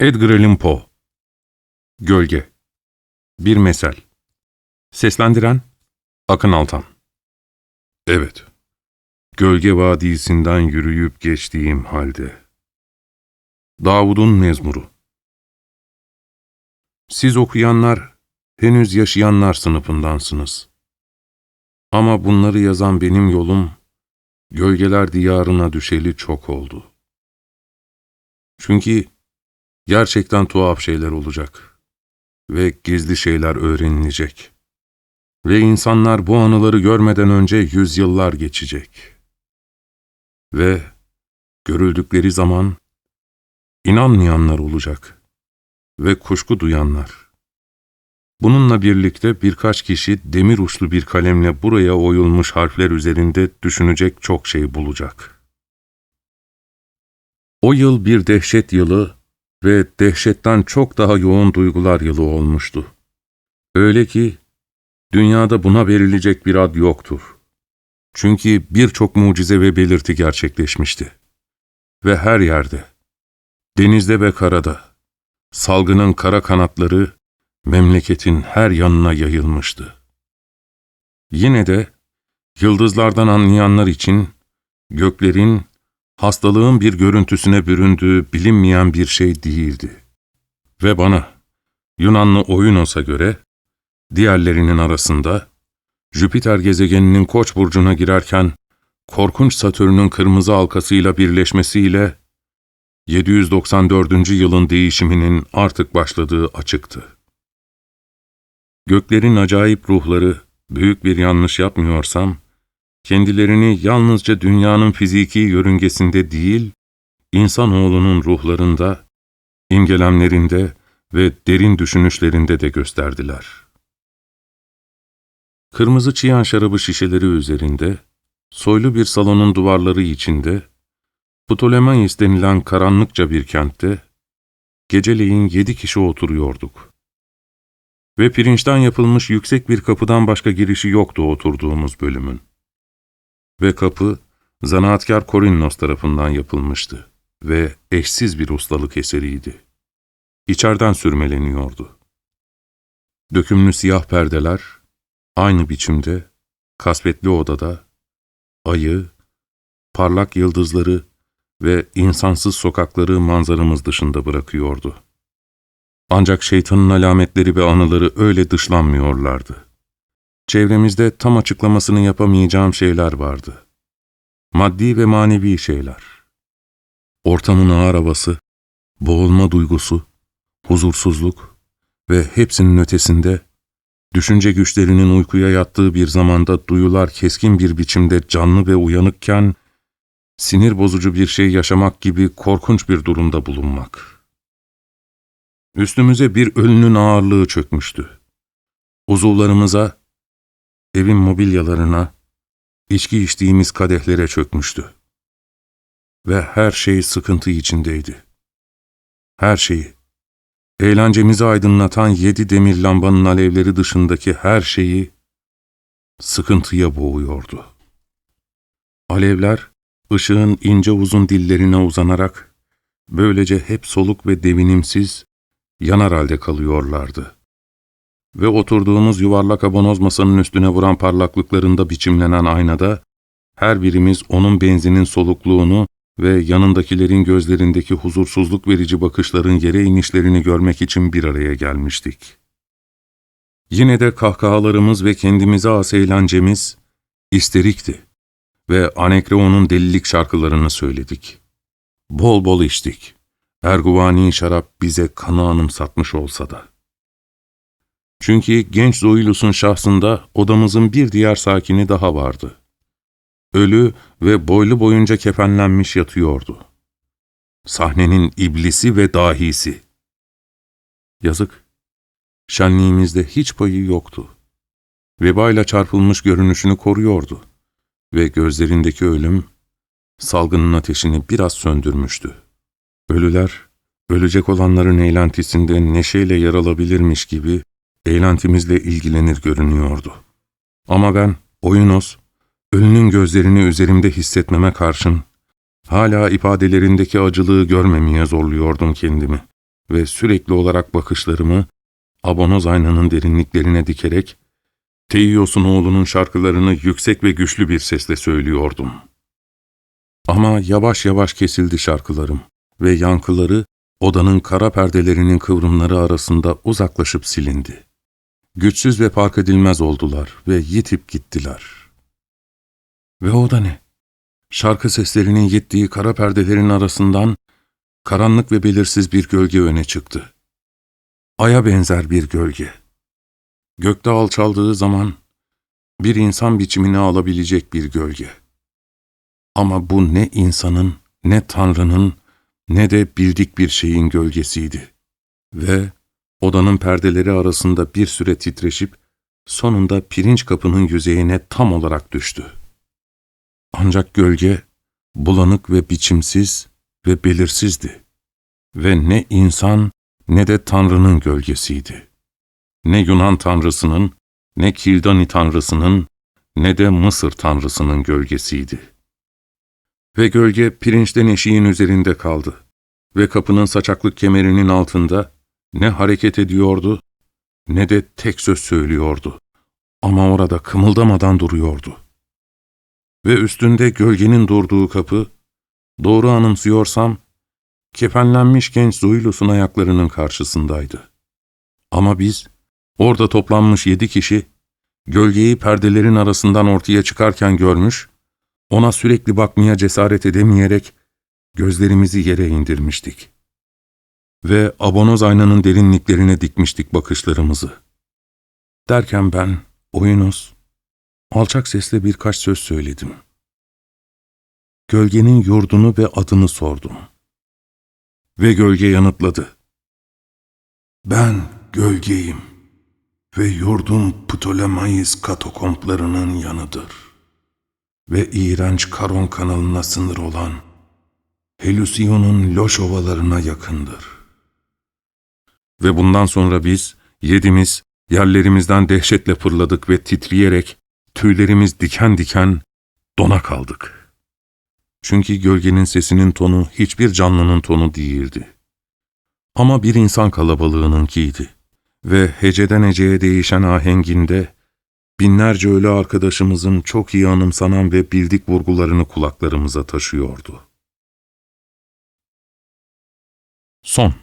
Edgar Allan Poe Gölge Bir Mesel Seslendiren Akın Altan Evet, Gölge Vadisi'nden yürüyüp geçtiğim halde. Davud'un Mezmuru Siz okuyanlar, henüz yaşayanlar sınıfındansınız. Ama bunları yazan benim yolum, gölgeler diyarına düşeli çok oldu. Çünkü gerçekten tuhaf şeyler olacak ve gizli şeyler öğrenilecek. Ve insanlar bu anıları görmeden önce yüzyıllar geçecek. Ve görüldükleri zaman inanmayanlar olacak ve kuşku duyanlar. Bununla birlikte birkaç kişi demir uçlu bir kalemle buraya oyulmuş harfler üzerinde düşünecek çok şey bulacak. O yıl bir dehşet yılı ve dehşetten çok daha yoğun duygular yılı olmuştu. Öyle ki dünyada buna verilecek bir ad yoktur. Çünkü birçok mucize ve belirti gerçekleşmişti. Ve her yerde, denizde ve karada, salgının kara kanatları memleketin her yanına yayılmıştı. Yine de yıldızlardan anlayanlar için göklerin hastalığın bir görüntüsüne büründüğü bilinmeyen bir şey değildi. Ve bana, Yunanlı Oyunos'a göre, diğerlerinin arasında, Jüpiter gezegeninin Koç burcuna girerken, korkunç Satürn'ün kırmızı halkasıyla birleşmesiyle, 794. yılın değişiminin artık başladığı açıktı. Göklerin acayip ruhları, büyük bir yanlış yapmıyorsam, kendilerini yalnızca dünyanın fiziki yörüngesinde değil, insanoğlunun ruhlarında, imgelemlerinde ve derin düşünüşlerinde de gösterdiler. Kırmızı çiyan şarabı şişeleri üzerinde, soylu bir salonun duvarları içinde, Ptolemaios denilen karanlıkça bir kentte, geceleyin yedi kişi oturuyorduk. Ve pirinçten yapılmış yüksek bir kapıdan başka girişi yoktu oturduğumuz bölümün. Ve kapı, zanaatkar Korinnos tarafından yapılmıştı ve eşsiz bir ustalık eseriydi. İçeriden sürmeleniyordu. Dökümlü siyah perdeler, aynı biçimde, kasvetli odada, ayı, parlak yıldızları ve insansız sokakları manzaramız dışında bırakıyordu. Ancak şeytanın alametleri ve anıları öyle dışlanmıyorlardı. Çevremizde tam açıklamasını yapamayacağım şeyler vardı. Maddi ve manevi şeyler. Ortamın ağır havası, boğulma duygusu, huzursuzluk ve hepsinin ötesinde, düşünce güçlerinin uykuya yattığı bir zamanda duyular keskin bir biçimde canlı ve uyanıkken, sinir bozucu bir şey yaşamak gibi korkunç bir durumda bulunmak. Üstümüze bir ölünün ağırlığı çökmüştü. Uzuvlarımıza, evin mobilyalarına, içki içtiğimiz kadehlere çökmüştü. Ve her şey sıkıntı içindeydi. Her şeyi, eğlencemizi aydınlatan yedi demir lambanın alevleri dışındaki her şeyi sıkıntıya boğuyordu. Alevler, ışığın ince uzun dillerine uzanarak, böylece hep soluk ve devinimsiz, yanar halde kalıyorlardı. Ve oturduğumuz yuvarlak abonoz masanın üstüne vuran parlaklıklarında biçimlenen aynada, her birimiz onun benzinin solukluğunu ve yanındakilerin gözlerindeki huzursuzluk verici bakışların yere inişlerini görmek için bir araya gelmiştik. Yine de kahkahalarımız ve kendimize has eğlencemiz isterikti ve Anekreon'un delilik şarkılarını söyledik. Bol bol içtik. Erguvani şarap bize kanı anımsatmış olsa da. Çünkü genç Zoilus'un şahsında odamızın bir diğer sakini daha vardı. Ölü ve boylu boyunca kefenlenmiş yatıyordu. Sahnenin iblisi ve dahisi. Yazık, şenliğimizde hiç payı yoktu. Vebayla çarpılmış görünüşünü koruyordu ve gözlerindeki ölüm, salgının ateşini biraz söndürmüştü. Ölüler, ölecek olanların eğlentisinde neşeyle yer alabilirmiş gibi eğlentimizle ilgilenir görünüyordu. Ama ben, Oyunos, ölünün gözlerini üzerimde hissetmeme karşın, hala ifadelerindeki acılığı görmemeye zorluyordum kendimi ve sürekli olarak bakışlarımı abonoz aynanın derinliklerine dikerek Teios'un oğlunun şarkılarını yüksek ve güçlü bir sesle söylüyordum. Ama yavaş yavaş kesildi şarkılarım ve yankıları odanın kara perdelerinin kıvrımları arasında uzaklaşıp silindi. Güçsüz ve fark edilmez oldular ve yitip gittiler. Ve o da ne? Şarkı seslerinin gittiği kara perdelerin arasından karanlık ve belirsiz bir gölge öne çıktı. Aya benzer bir gölge. Gökte alçaldığı zaman bir insan biçimini alabilecek bir gölge. Ama bu ne insanın, ne Tanrı'nın, ne de bildik bir şeyin gölgesiydi. Ve odanın perdeleri arasında bir süre titreşip sonunda pirinç kapının yüzeyine tam olarak düştü. Ancak gölge bulanık ve biçimsiz ve belirsizdi. Ve ne insan ne de Tanrı'nın gölgesiydi. Ne Yunan tanrısının, ne Kildani tanrısının, ne de Mısır tanrısının gölgesiydi. Ve gölge pirinçten eşiğin üzerinde kaldı ve kapının saçaklık kemerinin altında ne hareket ediyordu ne de tek söz söylüyordu. Ama orada kımıldamadan duruyordu. Ve üstünde gölgenin durduğu kapı, doğru anımsıyorsam, kefenlenmiş genç Zoilus'un ayaklarının karşısındaydı. Ama biz, orada toplanmış yedi kişi, gölgeyi perdelerin arasından ortaya çıkarken görmüş, ona sürekli bakmaya cesaret edemeyerek gözlerimizi yere indirmiştik. Ve abonoz aynanın derinliklerine dikmiştik bakışlarımızı. Derken ben, Oyunuz, alçak sesle birkaç söz söyledim. Gölgenin yurdunu ve adını sordum. Ve gölge yanıtladı. Ben gölgeyim ve yurdum Ptolemais katakomplarının yanıdır. Ve iğrenç Karon kanalına sınır olan Helusiyon'un loş ovalarına yakındır. Ve bundan sonra biz, yedimiz, yerlerimizden dehşetle fırladık ve titreyerek, tüylerimiz diken diken dona kaldık. Çünkü gölgenin sesinin tonu hiçbir canlının tonu değildi. Ama bir insan kalabalığınınkiydi. Ve heceden heceye değişen ahenginde, binlerce ölü arkadaşımızın çok iyi anımsanan ve bildik vurgularını kulaklarımıza taşıyordu. Son